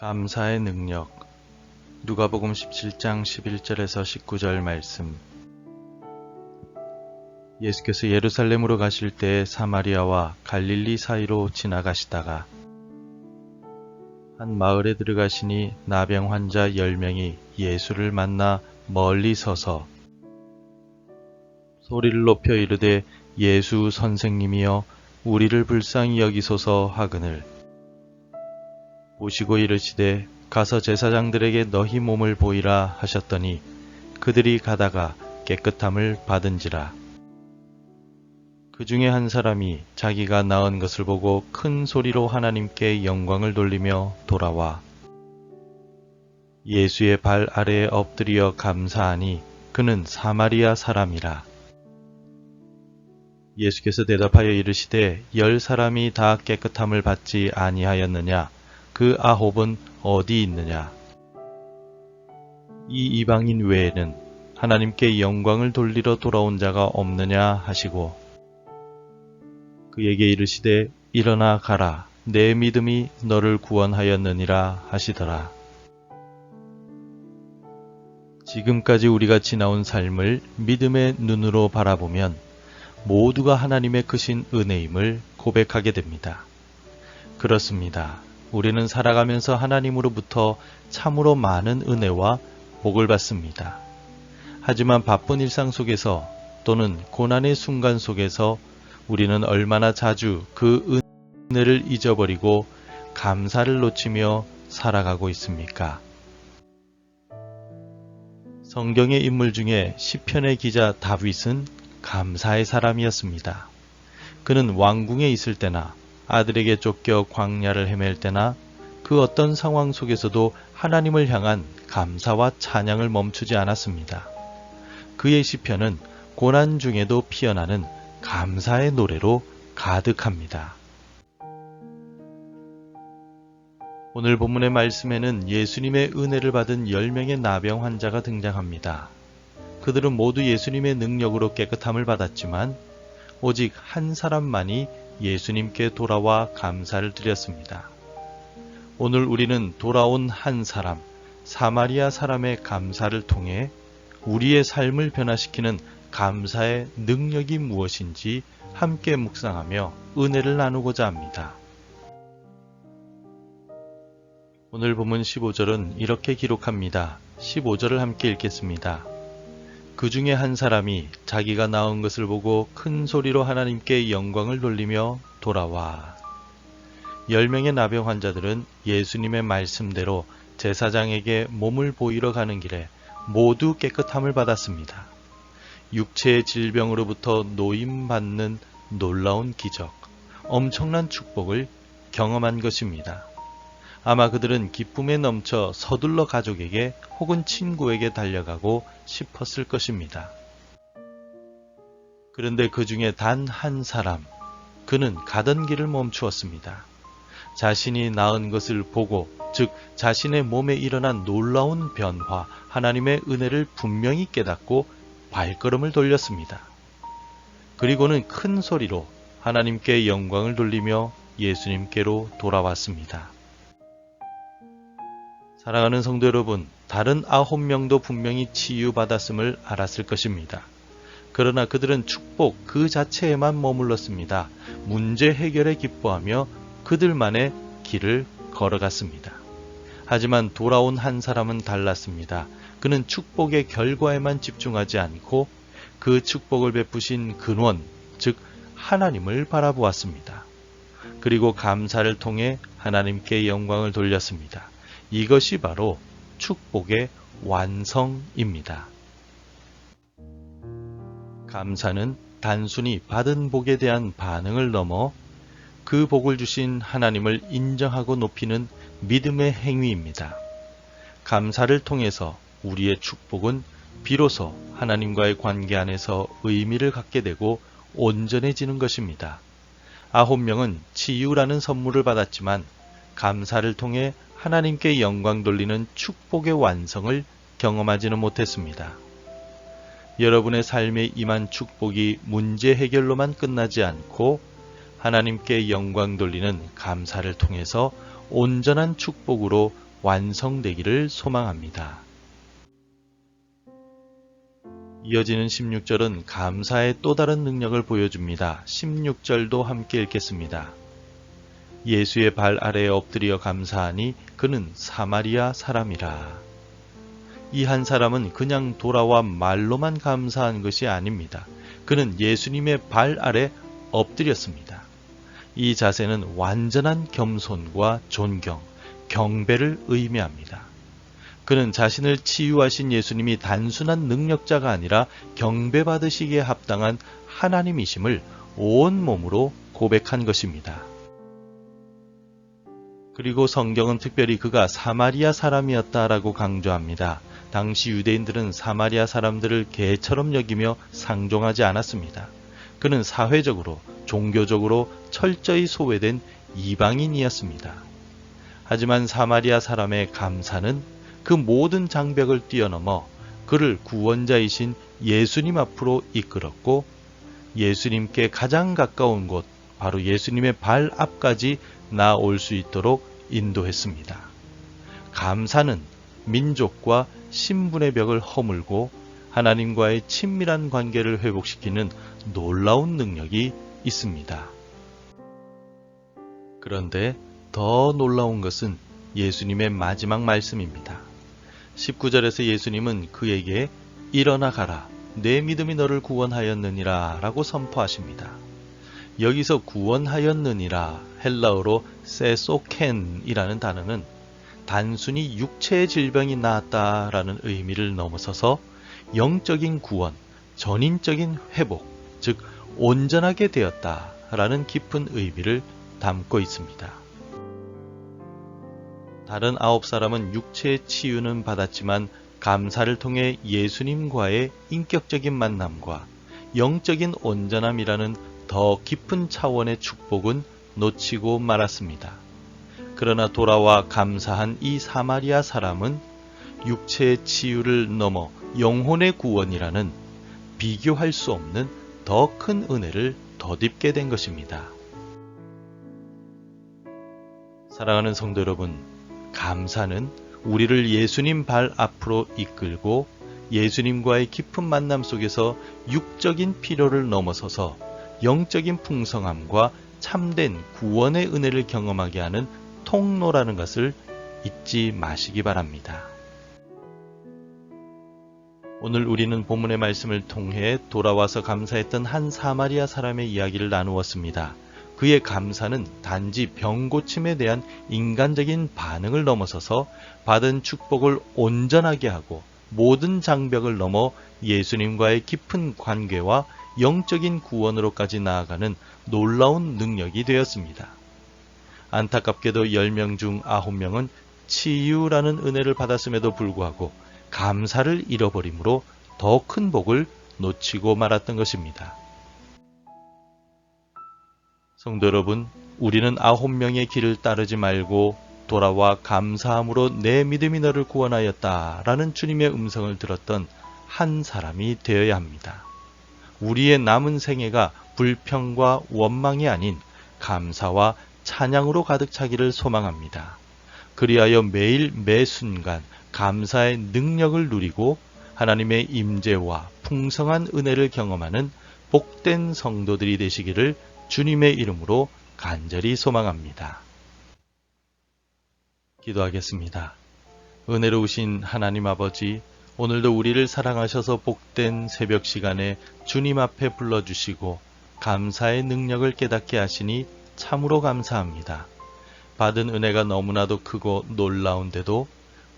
감사의 능력. 누가복음 17장 11절에서 19절 말씀. 예수께서 예루살렘으로 가실 때 사마리아와 갈릴리 사이로 지나가시다가 한 마을에 들어가시니 나병 환자 10명이 예수를 만나 멀리 서서 소리를 높여 이르되 예수 선생님이여 우리를 불쌍히 여기소서 하거늘 보시고 이르시되 가서 제사장들에게 너희 몸을 보이라 하셨더니 그들이 가다가 깨끗함을 받은지라. 그 중에 한 사람이 자기가 낳은 것을 보고 큰 소리로 하나님께 영광을 돌리며 돌아와 예수의 발 아래에 엎드려 감사하니 그는 사마리아 사람이라. 예수께서 대답하여 이르시되 열 사람이 다 깨끗함을 받지 아니하였느냐 그 아홉은 어디 있느냐 이 이방인 외에는 하나님께 영광을 돌리러 돌아온 자가 없느냐 하시고 그에게 이르시되 일어나 가라 내 믿음이 너를 구원하였느니라 하시더라 지금까지 우리가 지나온 삶을 믿음의 눈으로 바라보면 모두가 하나님의 크신 은혜임을 고백하게 됩니다. 그렇습니다. 우리는 살아가면서 하나님으로부터 참으로 많은 은혜와 복을 받습니다. 하지만 바쁜 일상 속에서 또는 고난의 순간 속에서 우리는 얼마나 자주 그 은혜를 잊어버리고 감사를 놓치며 살아가고 있습니까? 성경의 인물 중에 시편의 기자 다윗은 감사의 사람이었습니다. 그는 왕궁에 있을 때나 아들에게 쫓겨 광야를 헤맬 때나 그 어떤 상황 속에서도 하나님을 향한 감사와 찬양을 멈추지 않았습니다. 그의 시편은 고난 중에도 피어나는 감사의 노래로 가득합니다. 오늘 본문의 말씀에는 예수님의 은혜를 받은 10명의 나병 환자가 등장합니다. 그들은 모두 예수님의 능력으로 깨끗함을 받았지만 오직 한 사람만이 예수님께 돌아와 감사를 드렸습니다. 오늘 우리는 돌아온 한 사람, 사마리아 사람의 감사를 통해 우리의 삶을 변화시키는 감사의 능력이 무엇인지 함께 묵상하며 은혜를 나누고자 합니다. 오늘 본문 15절은 이렇게 기록합니다. 15절을 함께 읽겠습니다. 그 중에 한 사람이 자기가 낳은 것을 보고 큰 소리로 하나님께 영광을 돌리며 돌아와. 열 명의 나병 환자들은 예수님의 말씀대로 제사장에게 몸을 보이러 가는 길에 모두 깨끗함을 받았습니다. 육체의 질병으로부터 노임받는 놀라운 기적, 엄청난 축복을 경험한 것입니다. 아마 그들은 기쁨에 넘쳐 서둘러 가족에게 혹은 친구에게 달려가고 싶었을 것입니다. 그런데 그 중에 단 한 사람, 그는 가던 길을 멈추었습니다. 자신이 낳은 것을 보고, 즉, 자신의 몸에 일어난 놀라운 변화, 하나님의 은혜를 분명히 깨닫고 발걸음을 돌렸습니다. 그리고는 큰 소리로 하나님께 영광을 돌리며 예수님께로 돌아왔습니다. 사랑하는 성도 여러분, 다른 아홉 명도 분명히 치유받았음을 알았을 것입니다. 그러나 그들은 축복 그 자체에만 머물렀습니다. 문제 해결에 기뻐하며 그들만의 길을 걸어갔습니다. 하지만 돌아온 한 사람은 달랐습니다. 그는 축복의 결과에만 집중하지 않고 그 축복을 베푸신 근원, 즉 하나님을 바라보았습니다. 그리고 감사를 통해 하나님께 영광을 돌렸습니다. 이것이 바로 축복의 완성입니다. 감사는 단순히 받은 복에 대한 반응을 넘어 그 복을 주신 하나님을 인정하고 높이는 믿음의 행위입니다. 감사를 통해서 우리의 축복은 비로소 하나님과의 관계 안에서 의미를 갖게 되고 온전해지는 것입니다. 아홉 명은 치유라는 선물을 받았지만 감사를 통해 하나님께 영광 돌리는 축복의 완성을 경험하지는 못했습니다. 여러분의 삶에 임한 축복이 문제 해결로만 끝나지 않고 하나님께 영광 돌리는 감사를 통해서 온전한 축복으로 완성되기를 소망합니다. 이어지는 16절은 감사의 또 다른 능력을 보여줍니다. 16절도 함께 읽겠습니다. 예수의 발 아래에 엎드려 감사하니 그는 사마리아 사람이라. 이 한 사람은 그냥 돌아와 말로만 감사한 것이 아닙니다. 그는 예수님의 발 아래 엎드렸습니다. 이 자세는 완전한 겸손과 존경, 경배를 의미합니다. 그는 자신을 치유하신 예수님이 단순한 능력자가 아니라 경배받으시기에 합당한 하나님이심을 온 몸으로 고백한 것입니다. 그리고 성경은 특별히 그가 사마리아 사람이었다라고 강조합니다. 당시 유대인들은 사마리아 사람들을 개처럼 여기며 상종하지 않았습니다. 그는 사회적으로, 종교적으로 철저히 소외된 이방인이었습니다. 하지만 사마리아 사람의 감사는 그 모든 장벽을 뛰어넘어 그를 구원자이신 예수님 앞으로 이끌었고 예수님께 가장 가까운 곳, 바로 예수님의 발 앞까지 나올 수 있도록 인도했습니다. 감사는 민족과 신분의 벽을 허물고 하나님과의 친밀한 관계를 회복시키는 놀라운 능력이 있습니다. 그런데 더 놀라운 것은 예수님의 마지막 말씀입니다. 19절에서 예수님은 그에게 일어나 가라. 내 믿음이 너를 구원하였느니라 라고 선포하십니다. 여기서 구원하였느니라 헬라어로 세소켄이라는 단어는 단순히 육체의 질병이 나았다라는 의미를 넘어서서 영적인 구원, 전인적인 회복, 즉 온전하게 되었다라는 깊은 의미를 담고 있습니다. 다른 아홉 사람은 육체의 치유는 받았지만 감사를 통해 예수님과의 인격적인 만남과 영적인 온전함이라는 더 깊은 차원의 축복은 놓치고 말았습니다. 그러나 돌아와 감사한 이 사마리아 사람은 육체의 치유를 넘어 영혼의 구원이라는 비교할 수 없는 더 큰 은혜를 덧입게 된 것입니다. 사랑하는 성도 여러분, 감사는 우리를 예수님 발 앞으로 이끌고 예수님과의 깊은 만남 속에서 육적인 필요를 넘어서서 영적인 풍성함과 참된 구원의 은혜를 경험하게 하는 통로라는 것을 잊지 마시기 바랍니다. 오늘 우리는 본문의 말씀을 통해 돌아와서 감사했던 한 사마리아 사람의 이야기를 나누었습니다. 그의 감사는 단지 병 고침에 대한 인간적인 반응을 넘어서서 받은 축복을 온전하게 하고 모든 장벽을 넘어 예수님과의 깊은 관계와 영적인 구원으로까지 나아가는 놀라운 능력이 되었습니다. 안타깝게도 10명 중 9명은 치유라는 은혜를 받았음에도 불구하고 감사를 잃어버림으로 더 큰 복을 놓치고 말았던 것입니다. 성도 여러분, 우리는 아홉 명의 길을 따르지 말고 돌아와 감사함으로 내 믿음이 너를 구원하였다 라는 주님의 음성을 들었던 한 사람이 되어야 합니다. 우리의 남은 생애가 불평과 원망이 아닌 감사와 찬양으로 가득 차기를 소망합니다. 그리하여 매일 매 순간 감사의 능력을 누리고 하나님의 임재와 풍성한 은혜를 경험하는 복된 성도들이 되시기를 주님의 이름으로 간절히 소망합니다. 기도하겠습니다. 은혜로우신 하나님 아버지, 오늘도 우리를 사랑하셔서 복된 새벽 시간에 주님 앞에 불러주시고 감사의 능력을 깨닫게 하시니 참으로 감사합니다. 받은 은혜가 너무나도 크고 놀라운데도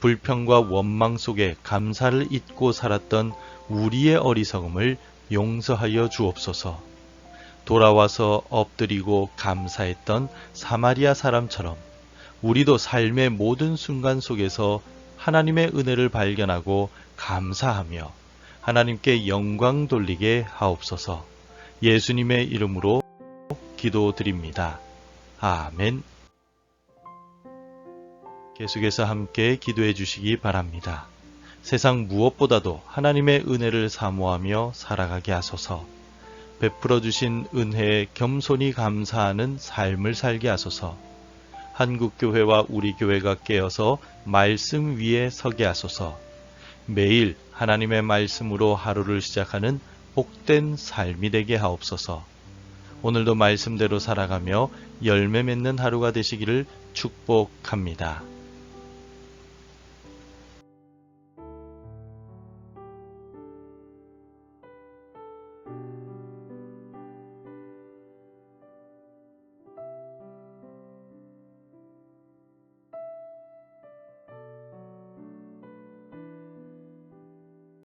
불평과 원망 속에 감사를 잊고 살았던 우리의 어리석음을 용서하여 주옵소서. 돌아와서 엎드리고 감사했던 사마리아 사람처럼 우리도 삶의 모든 순간 속에서 하나님의 은혜를 발견하고 감사하며 하나님께 영광 돌리게 하옵소서 예수님의 이름으로 기도드립니다. 아멘. 계속해서 함께 기도해 주시기 바랍니다. 세상 무엇보다도 하나님의 은혜를 사모하며 살아가게 하소서. 베풀어 주신 은혜에 겸손히 감사하는 삶을 살게 하소서. 한국교회와 우리 교회가 깨어서 말씀 위에 서게 하소서. 매일 하나님의 말씀으로 하루를 시작하는 복된 삶이 되게 하옵소서. 오늘도 말씀대로 살아가며 열매 맺는 하루가 되시기를 축복합니다.